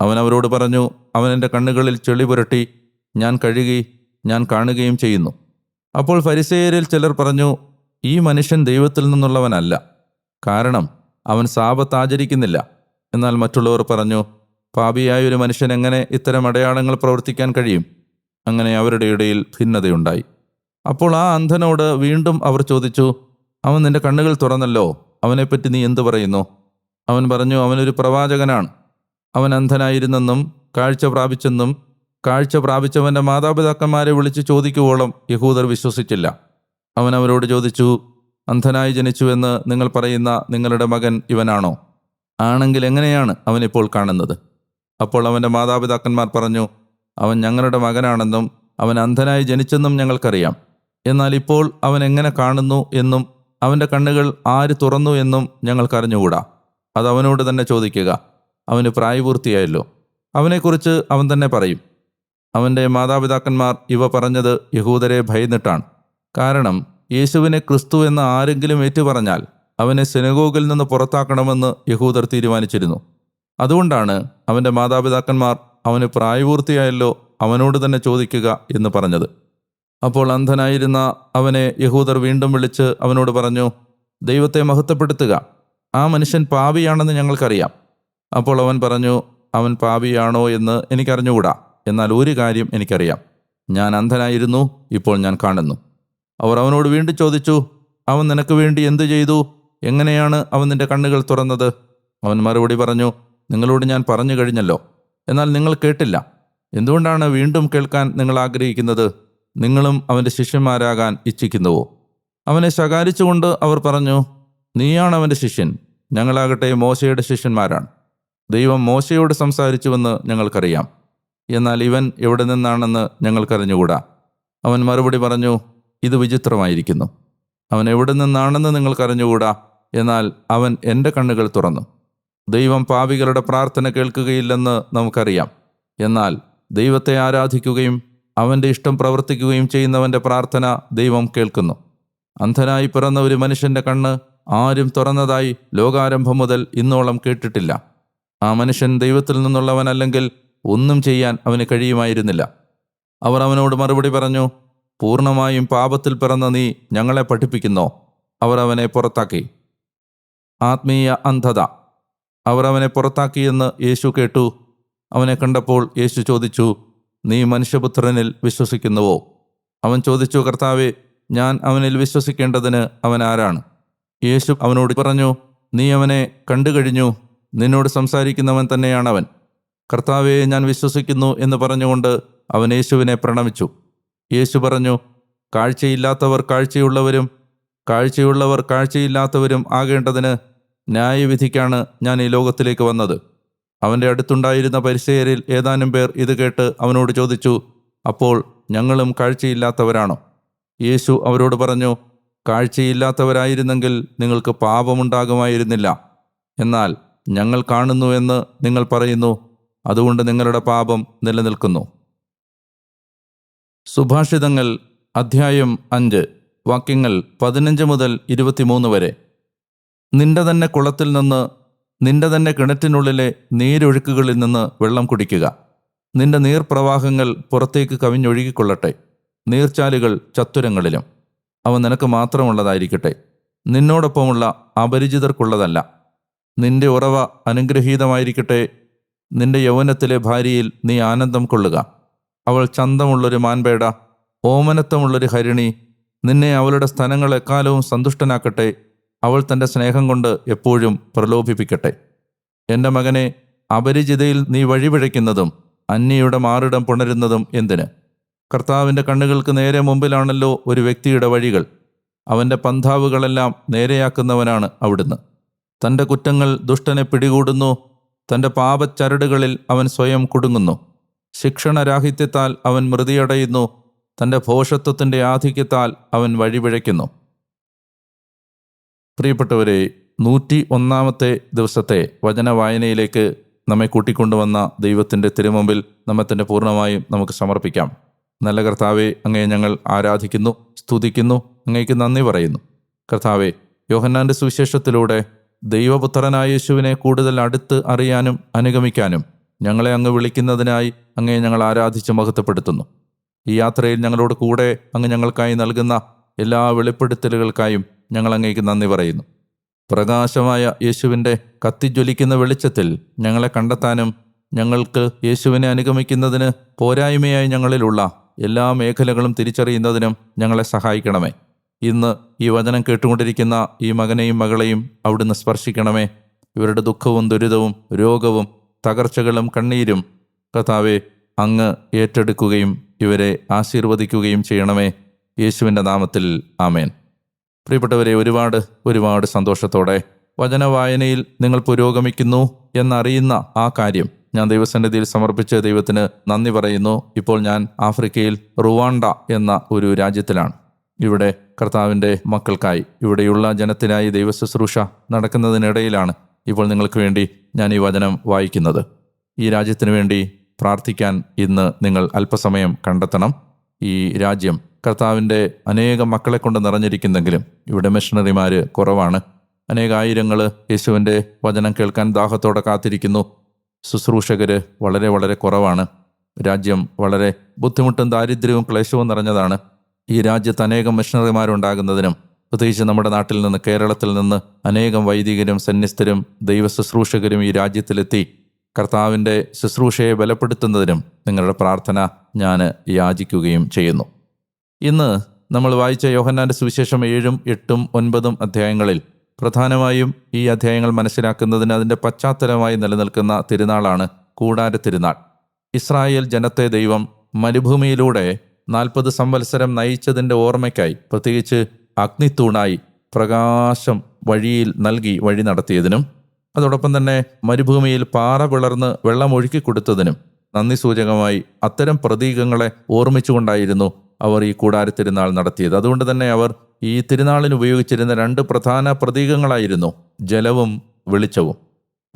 അവൻ അവരോട് പറഞ്ഞു അവൻ എന്റെ കണ്ണുകളിൽ ചെളി പുരട്ടി ഞാൻ കഴുകി ഞാൻ കാണുകയും ചെയ്യുന്നു. അപ്പോൾ ഫരിസേയരിൽ ചിലർ പറഞ്ഞു ഈ മനുഷ്യൻ ദൈവത്തിൽ നിന്നുള്ളവനല്ല. കാരണം അവൻ സാപത്ത് ആചരിക്കുന്നില്ല. എന്നാൽ മറ്റുള്ളവർ പറഞ്ഞു പാപിയായ ഒരു മനുഷ്യൻ എങ്ങനെ ഇത്തരം അടയാളങ്ങൾ പ്രവർത്തിക്കാൻ കഴിയും? അങ്ങനെ അവരുടെ ഇടയിൽ ഭിന്നതയുണ്ടായി. അപ്പോൾ ആ അന്ധനോട് വീണ്ടും അവർ ചോദിച്ചു അവൻ നിന്റെ കണ്ണുകൾ തുറന്നല്ലോ? അവനെപ്പറ്റി നീ എന്തു പറയുന്നു? അവൻ പറഞ്ഞു അവനൊരു പ്രവാചകനാണ്. അവൻ അന്ധനായിരുന്നെന്നും കാഴ്ച പ്രാപിച്ചെന്നും കാഴ്ച പ്രാപിച്ചവന്റെ മാതാപിതാക്കന്മാരെ വിളിച്ച് ചോദിക്കുവോളം യഹൂദർ വിശ്വസിച്ചില്ല. അവൻ അവരോട് ചോദിച്ചു അന്ധനായി ജനിച്ചുവെന്ന് നിങ്ങൾ പറയുന്ന നിങ്ങളുടെ മകൻ ഇവനാണോ? ആണെങ്കിൽ എങ്ങനെയാണ് അവനിപ്പോൾ കാണുന്നത്? അപ്പോൾ അവന്റെ മാതാപിതാക്കന്മാർ പറഞ്ഞു അവൻ ഞങ്ങളുടെ മകനാണെന്നും അവൻ അന്ധനായി ജനിച്ചെന്നും ഞങ്ങൾക്കറിയാം. എന്നാൽ ഇപ്പോൾ അവൻ എങ്ങനെ കാണുന്നു എന്നും അവന്റെ കണ്ണുകൾ ആര് തുറന്നു എന്നും ഞങ്ങൾക്കറിഞ്ഞുകൂടാ. അത് അവനോട് തന്നെ ചോദിക്കുക. അവന് പ്രായപൂർത്തിയായല്ലോ. അവനെക്കുറിച്ച് അവൻ തന്നെ പറയും. അവന്റെ മാതാപിതാക്കന്മാർ ഇവ പറഞ്ഞത് യഹൂദരെ ഭയന്നിട്ടാണ്. കാരണം യേശുവിനെ ക്രിസ്തു എന്ന് ആരെങ്കിലും ഏറ്റുപറഞ്ഞാൽ അവനെ സെനഗോഗിൽ നിന്ന് പുറത്താക്കണമെന്ന് യഹൂദർ തീരുമാനിച്ചിരുന്നു. അതുകൊണ്ടാണ് അവന്റെ മാതാപിതാക്കന്മാർ അവന് പ്രായപൂർത്തിയായല്ലോ അവനോട് തന്നെ ചോദിക്കുക എന്ന് പറഞ്ഞത്. അപ്പോൾ അന്ധനായിരുന്ന അവനെ യഹൂദർ വീണ്ടും വിളിച്ച് അവനോട് പറഞ്ഞു ദൈവത്തെ മഹത്വപ്പെടുത്തുക. ആ മനുഷ്യൻ പാപിയാണെന്ന് ഞങ്ങൾക്കറിയാം. അപ്പോൾ അവൻ പറഞ്ഞു അവൻ പാപിയാണോ എന്ന് എനിക്കറിഞ്ഞുകൂടാ. എന്നാൽ ഒരു കാര്യം എനിക്കറിയാം. ഞാൻ അന്ധനായിരുന്നു ഇപ്പോൾ ഞാൻ കാണുന്നു. അവർ അവനോട് വീണ്ടും ചോദിച്ചു അവൻ നിനക്ക് വേണ്ടി എന്തു ചെയ്തു? എങ്ങനെയാണ് അവൻ നിന്റെ കണ്ണുകൾ തുറന്നത്? അവൻ മറുപടി പറഞ്ഞു നിങ്ങളോട് ഞാൻ പറഞ്ഞു കഴിഞ്ഞല്ലോ എന്നാൽ നിങ്ങൾ കേട്ടില്ല. എന്തുകൊണ്ടാണ് വീണ്ടും കേൾക്കാൻ നിങ്ങൾ ആഗ്രഹിക്കുന്നത്? നിങ്ങളും അവന്റെ ശിഷ്യന്മാരാകാൻ ഇച്ഛിക്കുന്നുവോ? അവനെ ശകാരിച്ചുകൊണ്ട് അവർ പറഞ്ഞു നീയാണ് അവന്റെ ശിഷ്യൻ. ഞങ്ങളാകട്ടെ മോശയുടെ ശിഷ്യന്മാരാണ്. ദൈവം മോശയോട് സംസാരിച്ചുവെന്ന് ഞങ്ങൾക്കറിയാം. എന്നാൽ ഇവൻ എവിടെ നിന്നാണെന്ന് ഞങ്ങൾക്കറിഞ്ഞുകൂടാ. അവൻ മറുപടി പറഞ്ഞു ഇത് വിചിത്രമായിരിക്കുന്നു. അവൻ എവിടെ നിന്നാണെന്ന് നിങ്ങൾക്കറിഞ്ഞുകൂടാ. എന്നാൽ അവൻ എന്റെ കണ്ണുകൾ തുറന്നു. ദൈവം പാപികളുടെ പ്രാർത്ഥന കേൾക്കുകയില്ലെന്ന് നമുക്കറിയാം. എന്നാൽ ദൈവത്തെ ആരാധിക്കുകയും അവന്റെ ഇഷ്ടം പ്രവർത്തിക്കുകയും ചെയ്യുന്നവന്റെ പ്രാർത്ഥന ദൈവം കേൾക്കുന്നു. അന്ധനായി പിറന്ന ഒരു മനുഷ്യന്റെ കണ്ണ് ആരും തുറന്നതായി ലോകാരംഭം മുതൽ ഇന്നോളം കേട്ടിട്ടില്ല. ആ മനുഷ്യൻ ദൈവത്തിൽ നിന്നുള്ളവനല്ലെങ്കിൽ ഒന്നും ചെയ്യാൻ അവന് കഴിയുമായിരുന്നില്ല. അവർ അവനോട് മറുപടി പറഞ്ഞു പൂർണമായും പാപത്തിൽ പിറന്ന നീ ഞങ്ങളെ പഠിപ്പിക്കുന്നോ? അവർ അവനെ പുറത്താക്കി. ആത്മീയ അന്ധത. അവർ അവനെ പുറത്താക്കിയെന്ന് യേശു കേട്ടു. അവനെ കണ്ടപ്പോൾ യേശു ചോദിച്ചു നീ മനുഷ്യപുത്രനിൽ വിശ്വസിക്കുന്നുവോ? അവൻ ചോദിച്ചു കർത്താവെ ഞാൻ അവനിൽ വിശ്വസിക്കേണ്ടതിന് അവൻ ആരാണ്? യേശു അവനോട് പറഞ്ഞു നീ അവനെ കണ്ടുകഴിഞ്ഞു. നിന്നോട് സംസാരിക്കുന്നവൻ തന്നെയാണവൻ. കർത്താവെ ഞാൻ വിശ്വസിക്കുന്നു എന്ന് പറഞ്ഞുകൊണ്ട് അവൻ യേശുവിനെ പ്രണമിച്ചു. യേശു പറഞ്ഞു കാഴ്ചയില്ലാത്തവർ കാഴ്ചയുള്ളവരും കാഴ്ചയുള്ളവർ കാഴ്ചയില്ലാത്തവരും ആകേണ്ടതിന് ന്യായവിധിക്കാണ് ഞാൻ ഈ ലോകത്തിലേക്ക് വന്നത്. അവന്റെ അടുത്തുണ്ടായിരുന്ന പരിസയരിൽ ഏതാനും പേർ ഇത് കേട്ട് അവനോട് ചോദിച്ചു അപ്പോൾ ഞങ്ങളും കാഴ്ചയില്ലാത്തവരാണോ? യേശു അവരോട് പറഞ്ഞു കാഴ്ചയില്ലാത്തവരായിരുന്നെങ്കിൽ നിങ്ങൾക്ക് പാപമുണ്ടാകുമായിരുന്നില്ല. എന്നാൽ ഞങ്ങൾ കാണുന്നു എന്ന് നിങ്ങൾ പറയുന്നു അതുകൊണ്ട് നിങ്ങളുടെ പാപം നിലനിൽക്കുന്നു. സുഭാഷിതങ്ങൾ അധ്യായം അഞ്ച് വാക്യങ്ങൾ പതിനഞ്ച് മുതൽ ഇരുപത്തിമൂന്ന് വരെ. നിന്റെ തന്നെ കുളത്തിൽ നിന്ന് നിന്റെ തന്നെ കിണറ്റിനുള്ളിലെ നീരൊഴുക്കുകളിൽ നിന്ന് വെള്ളം കുടിക്കുക. നിന്റെ നീർപ്രവാഹങ്ങൾ പുറത്തേക്ക് കവിഞ്ഞൊഴുകിക്കൊള്ളട്ടെ. നീർച്ചാലുകൾ ചത്തുരങ്ങളിലും. അവ നിനക്ക് മാത്രമുള്ളതായിരിക്കട്ടെ. നിന്നോടൊപ്പമുള്ള അപരിചിതർക്കുള്ളതല്ല. നിന്റെ ഉറവ അനുഗ്രഹീതമായിരിക്കട്ടെ നിന്റെ യൗവനത്തിലെ ഭാര്യയിൽ നീ ആനന്ദം കൊള്ളുക. അവൾ ചന്തമുള്ളൊരു മാൻപേട ഓമനത്വമുള്ളൊരു ഹരിണി നിന്നെ അവളുടെ സ്ഥലങ്ങൾ എക്കാലവും സന്തുഷ്ടനാക്കട്ടെ അവൾ തന്റെ സ്നേഹം കൊണ്ട് എപ്പോഴും പ്രലോഭിപ്പിക്കട്ടെ. എന്റെ മകനെ അപരിചിതയിൽ നീ വഴിപിഴയ്ക്കുന്നതും അന്യയുടെ മാറിടം പുണരുന്നതും എന്തിന്? കർത്താവിന്റെ കണ്ണുകൾക്ക് നേരെ മുമ്പിലാണല്ലോ ഒരു വ്യക്തിയുടെ വഴികൾ. അവന്റെ പന്ഥാവുകളെല്ലാം നേരെയാക്കുന്നവനാണ് അവിടുന്ന്. തന്റെ കുറ്റങ്ങൾ ദുഷ്ടനെ പിടികൂടുന്നു തന്റെ പാപച്ചരടുകളിൽ അവൻ സ്വയം കുടുങ്ങുന്നു. ശിക്ഷണരാഹിത്യത്താൽ അവൻ മൃതിയടയുന്നു. തന്റെ ഭോഷത്വത്തിന്റെ ആധിക്യത്താൽ അവൻ വഴിപിഴയ്ക്കുന്നു. പ്രിയപ്പെട്ടവരെ നൂറ്റി ഒന്നാമത്തെ ദിവസത്തെ വചന വായനയിലേക്ക് നമ്മെ കൂട്ടിക്കൊണ്ടുവന്ന ദൈവത്തിന്റെ തിരുമുമ്പിൽ നമ്മെ തന്നെ പൂർണമായും നമുക്ക് സമർപ്പിക്കാം. നല്ല കർത്താവെ അങ്ങയെ ഞങ്ങൾ ആരാധിക്കുന്നു സ്തുതിക്കുന്നു അങ്ങേക്ക് നന്ദി പറയുന്നു. കർത്താവെ യോഹന്നാന്റെ സുവിശേഷത്തിലൂടെ ദൈവപുത്രനായ യേശുവിനെ കൂടുതൽ അടുത്ത് അറിയാനും അനുഗമിക്കാനും ഞങ്ങളെ അങ്ങ് വിളിക്കുന്നതിനായി അങ്ങയെ ഞങ്ങൾ ആരാധിച്ച് മഹത്വപ്പെടുത്തുന്നു. ഈ യാത്രയിൽ ഞങ്ങളോട് കൂടെ അങ്ങ് ഞങ്ങൾക്കായി നൽകുന്ന എല്ലാ വെളിപ്പെടുത്തലുകൾക്കായും ഞങ്ങൾ അങ്ങേക്ക് നന്ദി പറയുന്നു. പ്രകാശമായ യേശുവിന്റെ കത്തിജ്വലിക്കുന്ന വെളിച്ചത്തിൽ ഞങ്ങളെ കണ്ടെത്താനും ഞങ്ങൾക്ക് യേശുവിനെ അനുഗമിക്കുന്നതിന് പോരായ്മയായി ഞങ്ങളിലുള്ള എല്ലാ മേഖലകളും തിരിച്ചറിയുന്നതിനും ഞങ്ങളെ സഹായിക്കണമേ. ഇന്ന് ഈ വചനം കേട്ടുകൊണ്ടിരിക്കുന്ന ഈ മകനെയും മകളെയും അവിടുന്ന് സ്പർശിക്കണമേ. ഇവരുടെ ദുഃഖവും ദുരിതവും രോഗവും തകർച്ചകളും കണ്ണീരും കഥാവെ അങ്ങ് ഏറ്റെടുക്കുകയും ഇവരെ ആശീർവദിക്കുകയും ചെയ്യണമേ. യേശുവിന്റെ നാമത്തിൽ ആമേൻ. പ്രിയപ്പെട്ടവരെ ഒരുപാട് ഒരുപാട് സന്തോഷത്തോടെ വചനവായനയിൽ നിങ്ങൾ പുരോഗമിക്കുന്നു എന്നറിയുന്ന ആ കാര്യം ഞാൻ ദൈവസന്നിധിയിൽ സമർപ്പിച്ച് ദൈവത്തിന് നന്ദി പറയുന്നു. ഇപ്പോൾ ഞാൻ ആഫ്രിക്കയിൽ റുവാണ്ട എന്ന ഒരു രാജ്യത്തിലാണ്. ഇവിടെ കർത്താവിന്റെ മക്കൾക്കായി. ഇവിടെയുള്ള ജനത്തിനായി ദൈവശുശ്രൂഷ നടക്കുന്നതിനിടയിലാണ് ഇപ്പോൾ നിങ്ങൾക്ക് വേണ്ടി ഞാൻ ഈ വചനം വായിക്കുന്നത്. ഈ രാജ്യത്തിനു വേണ്ടി പ്രാർത്ഥിക്കാൻ ഇന്ന് നിങ്ങൾ അല്പസമയം കണ്ടെത്തണം. ഈ രാജ്യം കർത്താവിന്റെ അനേകം മക്കളെ കൊണ്ട് നിറഞ്ഞിരിക്കുന്നെങ്കിലും ഇവിടെ മിഷണറിമാർ കുറവാണ്. അനേകായിരങ്ങൾ യേശുവിന്റെ വചനം കേൾക്കാൻ ദാഹത്തോടെ കാത്തിരിക്കുന്നു. ശുശ്രൂഷകർ വളരെ വളരെ കുറവാണ്. രാജ്യം വളരെ ബുദ്ധിമുട്ടും ദാരിദ്ര്യവും ക്ലേശവും നിറഞ്ഞതാണ്. ഈ രാജ്യത്ത് അനേകം മിഷണറിമാരുണ്ടാകുന്നതിനും പ്രത്യേകിച്ച് നമ്മുടെ നാട്ടിൽ നിന്ന് കേരളത്തിൽ നിന്ന് അനേകം വൈദികരും സന്യസ്തരും ദൈവ ശുശ്രൂഷകരും ഈ രാജ്യത്തിലെത്തി കർത്താവിന്റെ ശുശ്രൂഷയെ ബലപ്പെടുത്തുന്നതിനും നിങ്ങളുടെ പ്രാർത്ഥന ഞാൻ യാചിക്കുകയും ചെയ്യുന്നു. ഇന്ന് നമ്മൾ വായിച്ച യോഹന്നാന്റെ സുവിശേഷം ഏഴും എട്ടും ഒൻപതും അധ്യായങ്ങളിൽ പ്രധാനമായും ഈ അധ്യായങ്ങൾ മനസ്സിലാക്കുന്നതിന് അതിന്റെ പശ്ചാത്തലമായി നിലനിൽക്കുന്ന തിരുനാളാണ് കൂടാര തിരുനാൾ. ഇസ്രായേൽ ജനത്തെ ദൈവം മരുഭൂമിയിലൂടെ നാൽപ്പത് സംവത്സരം നയിച്ചതിന്റെ ഓർമ്മയ്ക്കായി പ്രത്യേകിച്ച് അഗ്നിത്തൂണായി പ്രകാശം വഴിയിൽ നൽകി വഴി നടത്തിയതിനും അതോടൊപ്പം തന്നെ മരുഭൂമിയിൽ പാറ പിളർന്ന് വെള്ളം ഒഴുക്കി കൊടുത്തതിനും നന്ദി സൂചകമായി അത്തരം പ്രതീകങ്ങളെ ഓർമ്മിച്ചുകൊണ്ടായിരുന്നു അവർ ഈ കൂടാര തിരുനാൾ നടത്തിയത്. അതുകൊണ്ട് തന്നെ അവർ ഈ തിരുനാളിന് ഉപയോഗിച്ചിരുന്ന രണ്ട് പ്രധാന പ്രതീകങ്ങളായിരുന്നു ജലവും വെളിച്ചവും.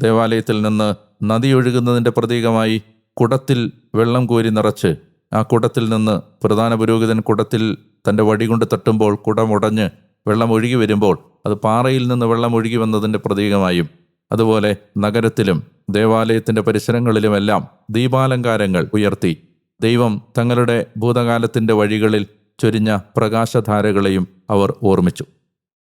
ദേവാലയത്തിൽ നിന്ന് നദി ഒഴുകുന്നതിന്റെ പ്രതീകമായി കുടത്തിൽ വെള്ളം കോരി നിറച്ച് ആ കുടത്തിൽ നിന്ന് പ്രധാന പുരോഹിതൻ കുടത്തിൽ തന്റെ വടി കൊണ്ട് തട്ടുമ്പോൾ കുടമുടഞ്ഞ് വെള്ളം ഒഴുകി വരുമ്പോൾ അത് പാറയിൽ നിന്ന് വെള്ളം ഒഴുകി വന്നതിന്റെ പ്രതീകമായും. അതുപോലെ നഗരത്തിലും ദേവാലയത്തിന്റെ പരിസരങ്ങളിലുമെല്ലാം ദീപാലങ്കാരങ്ങൾ ഉയർത്തി. ദൈവം തങ്ങളുടെ ഭൂതകാലത്തിന്റെ വഴികളിൽ ചൊരിഞ്ഞ പ്രകാശധാരകളെയും അവർ ഓർമ്മിച്ചു.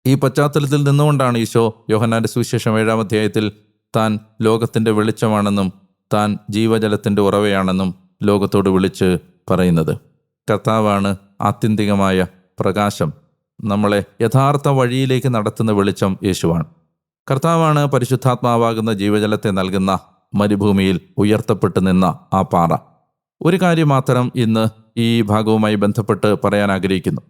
ഈ പശ്ചാത്തലത്തിൽ നിന്നുകൊണ്ടാണ് ഈശോ യോഹന്നാന്റെ സുവിശേഷം ഏഴാം അധ്യായത്തിൽ താൻ ലോകത്തിന്റെ വെളിച്ചമാണെന്നും താൻ ജീവജലത്തിന്റെ ഉറവയാണെന്നും ലോകത്തോട് വിളിച്ച് പറയുന്നത്. കർത്താവാണ് ആത്യന്തികമായ പ്രകാശം നമ്മളെ യഥാർത്ഥ വഴിയിലേക്ക് നടത്തുന്ന വെളിച്ചം യേശുവാണ്. കർത്താവാണ് പരിശുദ്ധാത്മാവാകുന്ന ജീവജലത്തെ നൽകുന്ന മരുഭൂമിയിൽ ഉയർത്തപ്പെട്ടു നിന്ന ആ പാറ. ഒരു കാര്യം മാത്രം ഇന്ന് ഈ ഭാഗവുമായി ബന്ധപ്പെട്ട് പറയാൻ ആഗ്രഹിക്കുന്നു.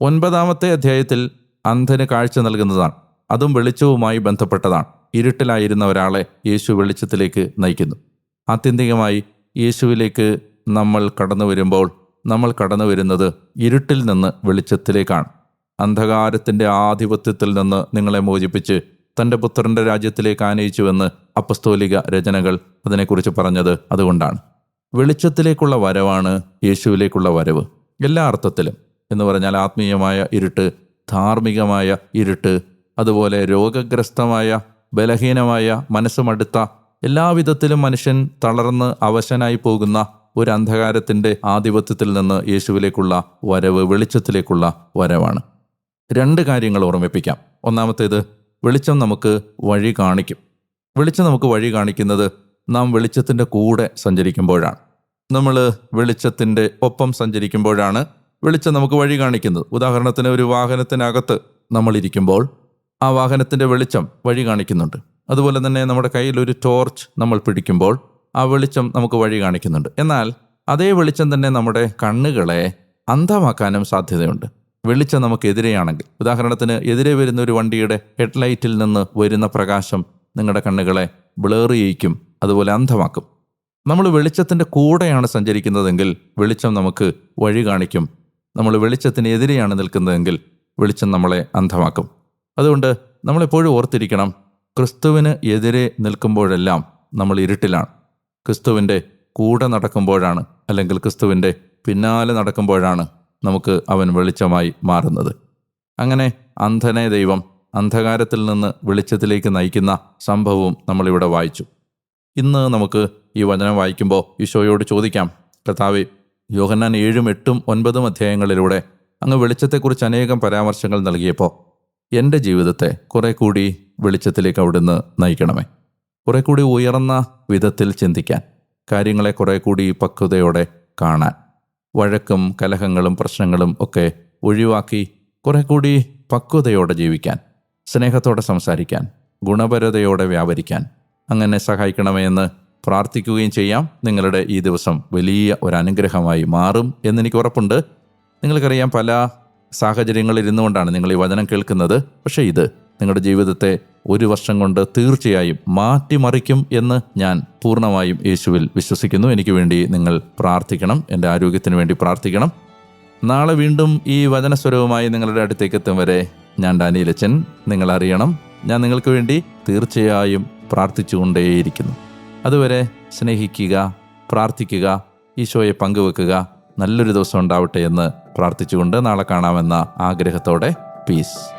ഒൻപതാമത്തെ അധ്യായത്തിൽ അന്ധന് കാഴ്ച നൽകുന്നതാണ്. അതും വെളിച്ചവുമായി ബന്ധപ്പെട്ടതാണ്. ഇരുട്ടിലായിരുന്ന ഒരാളെ യേശു വെളിച്ചത്തിലേക്ക് നയിക്കുന്നു. ആത്യന്തികമായി യേശുവിലേക്ക് നമ്മൾ കടന്നു വരുമ്പോൾ നമ്മൾ കടന്നു വരുന്നത് ഇരുട്ടിൽ നിന്ന് വെളിച്ചത്തിലേക്കാണ്. അന്ധകാരത്തിന്റെ ആധിപത്യത്തിൽ നിന്ന് നിങ്ങളെ മോചിപ്പിച്ച് തന്റെ പുത്രന്റെ രാജ്യത്തിലേക്ക് ആനയിച്ചുവെന്ന് അപ്പസ്തോലിക രചനകൾ അതിനെക്കുറിച്ച് പറഞ്ഞത് അതുകൊണ്ടാണ്. വെളിച്ചത്തിലേക്കുള്ള വരവാണ് യേശുവിലേക്കുള്ള വരവ്. എല്ലാ അർത്ഥത്തിലും. എന്ന് പറഞ്ഞാൽ ആത്മീയമായ ഇരുട്ട് ധാർമ്മികമായ ഇരുട്ട് അതുപോലെ രോഗഗ്രസ്തമായ ബലഹീനമായ മനസ്സുമടുത്ത എല്ലാവിധത്തിലും മനുഷ്യൻ തളർന്ന് അവശനായി പോകുന്ന ഒരു അന്ധകാരത്തിന്റെ ആധിപത്യത്തിൽ നിന്ന് യേശുവിലേക്കുള്ള വരവ് വെളിച്ചത്തിലേക്കുള്ള വരവാണ്. രണ്ട് കാര്യങ്ങൾ ഓർമ്മിപ്പിക്കാം ഒന്നാമത്തേത് വെളിച്ചം നമുക്ക് വഴി കാണിക്കും. വെളിച്ചം നമുക്ക് വഴി കാണിക്കുന്നത് നാം വെളിച്ചത്തിന്റെ കൂടെ സഞ്ചരിക്കുമ്പോഴാണ്. നമ്മൾ വെളിച്ചത്തിന്റെ ഒപ്പം സഞ്ചരിക്കുമ്പോഴാണ് വെളിച്ചം നമുക്ക് വഴി കാണിക്കുന്നത്. ഉദാഹരണത്തിന് ഒരു വാഹനത്തിനകത്ത് നമ്മളിരിക്കുമ്പോൾ ആ വാഹനത്തിന്റെ വെളിച്ചം വഴി കാണിക്കുന്നുണ്ട്. അതുപോലെ തന്നെ നമ്മുടെ കയ്യിൽ ഒരു ടോർച്ച് നമ്മൾ പിടിക്കുമ്പോൾ ആ വെളിച്ചം നമുക്ക് വഴി കാണിക്കുന്നുണ്ട്. എന്നാൽ അതേ വെളിച്ചം തന്നെ നമ്മുടെ കണ്ണുകളെ അന്ധമാക്കാനും സാധ്യതയുണ്ട്. വെളിച്ചം നമുക്കെതിരെയാണെങ്കിൽ ഉദാഹരണത്തിന് എതിരെ വരുന്ന ഒരു വണ്ടിയുടെ ഹെഡ്ലൈറ്റിൽ നിന്ന് വരുന്ന പ്രകാശം നിങ്ങളുടെ കണ്ണുകളെ ബ്ലർ ചെയ്യിക്കും അതുപോലെ അന്ധമാക്കും. നമ്മൾ വെളിച്ചത്തിന്റെ കൂടെയാണ് സഞ്ചരിക്കുന്നതെങ്കിൽ വെളിച്ചം നമുക്ക് വഴി കാണിക്കും. നമ്മൾ വെളിച്ചത്തിന് എതിരെയാണ് നിൽക്കുന്നതെങ്കിൽ വെളിച്ചം നമ്മളെ അന്ധമാക്കും. അതുകൊണ്ട് നമ്മളെപ്പോഴും ഓർത്തിരിക്കണം ക്രിസ്തുവിന് എതിരെ നിൽക്കുമ്പോഴെല്ലാം നമ്മൾ ഇരുട്ടിലാണ്. ക്രിസ്തുവിന്റെ കൂടെ നടക്കുമ്പോഴാണ് അല്ലെങ്കിൽ ക്രിസ്തുവിന്റെ പിന്നാലെ നടക്കുമ്പോഴാണ് നമുക്ക് അവൻ വെളിച്ചമായി മാറുന്നത്. അങ്ങനെ അന്ധനെ ദൈവം അന്ധകാരത്തിൽ നിന്ന് വെളിച്ചത്തിലേക്ക് നയിക്കുന്ന സംഭവവും നമ്മളിവിടെ വായിച്ചു. ഇന്ന് നമുക്ക് ഈ വചനം വായിക്കുമ്പോൾ ഈശോയോട് ചോദിക്കാം കർത്താവ് യോഹന്നാൻ ഏഴും എട്ടും ഒൻപതും അധ്യായങ്ങളിലൂടെ അങ്ങ് വെളിച്ചത്തെക്കുറിച്ച് അനേകം പരാമർശങ്ങൾ നൽകിയപ്പോൾ എന്റെ ജീവിതത്തെ കുറെ കൂടി വെളിച്ചത്തിലേക്ക് അവിടുന്ന് നയിക്കണമേ. കുറെ കൂടി ഉയർന്ന വിധത്തിൽ ചിന്തിക്കാൻ കാര്യങ്ങളെ കുറെ കൂടി പക്വതയോടെ കാണാൻ വഴക്കും കലഹങ്ങളും പ്രശ്നങ്ങളും ഒക്കെ ഒഴിവാക്കി കുറെ കൂടി പക്വതയോടെ ജീവിക്കാൻ സ്നേഹത്തോടെ സംസാരിക്കാൻ ഗുണപരതയോടെ വ്യാപരിക്കാൻ അങ്ങനെ സഹായിക്കണമെന്ന് പ്രാർത്ഥിക്കുകയും ചെയ്യാം. നിങ്ങളുടെ ഈ ദിവസം വലിയ ഒരു അനുഗ്രഹമായി മാറും എന്നെനിക്ക് ഉറപ്പുണ്ട്. നിങ്ങൾക്കറിയാം പല സാഹചര്യങ്ങളിൽ ഇരുന്നുകൊണ്ടാണ് നിങ്ങൾ ഈ വചനം കേൾക്കുന്നത്. പക്ഷേ ഇത് നിങ്ങളുടെ ജീവിതത്തെ ഒരു വർഷം കൊണ്ട് തീർച്ചയായും മാറ്റിമറിക്കും എന്ന് ഞാൻ പൂർണമായും യേശുവിൽ വിശ്വസിക്കുന്നു. എനിക്ക് വേണ്ടി നിങ്ങൾ പ്രാർത്ഥിക്കണം. എന്റെ ആരോഗ്യത്തിന് വേണ്ടി പ്രാർത്ഥിക്കണം. നാളെ വീണ്ടും ഈ വചനസ്വരവുമായി നിങ്ങളുടെ അടുത്തേക്ക് എത്തും വരെ ഞാൻ ഡാനിയിലച്ചൻ. നിങ്ങൾ അറിയണം ഞാൻ നിങ്ങൾക്ക് വേണ്ടി തീർച്ചയായും പ്രാർത്ഥിച്ചുകൊണ്ടേയിരിക്കുന്നു. അതുവരെ സ്നേഹിക്കുക പ്രാർത്ഥിക്കുക ഈശോയെ പങ്കുവെക്കുക. നല്ലൊരു ദിവസം ഉണ്ടാവട്ടെ എന്ന് പ്രാർത്ഥിച്ചുകൊണ്ട് നാളെ കാണാമെന്ന ആഗ്രഹത്തോടെ. പീസ്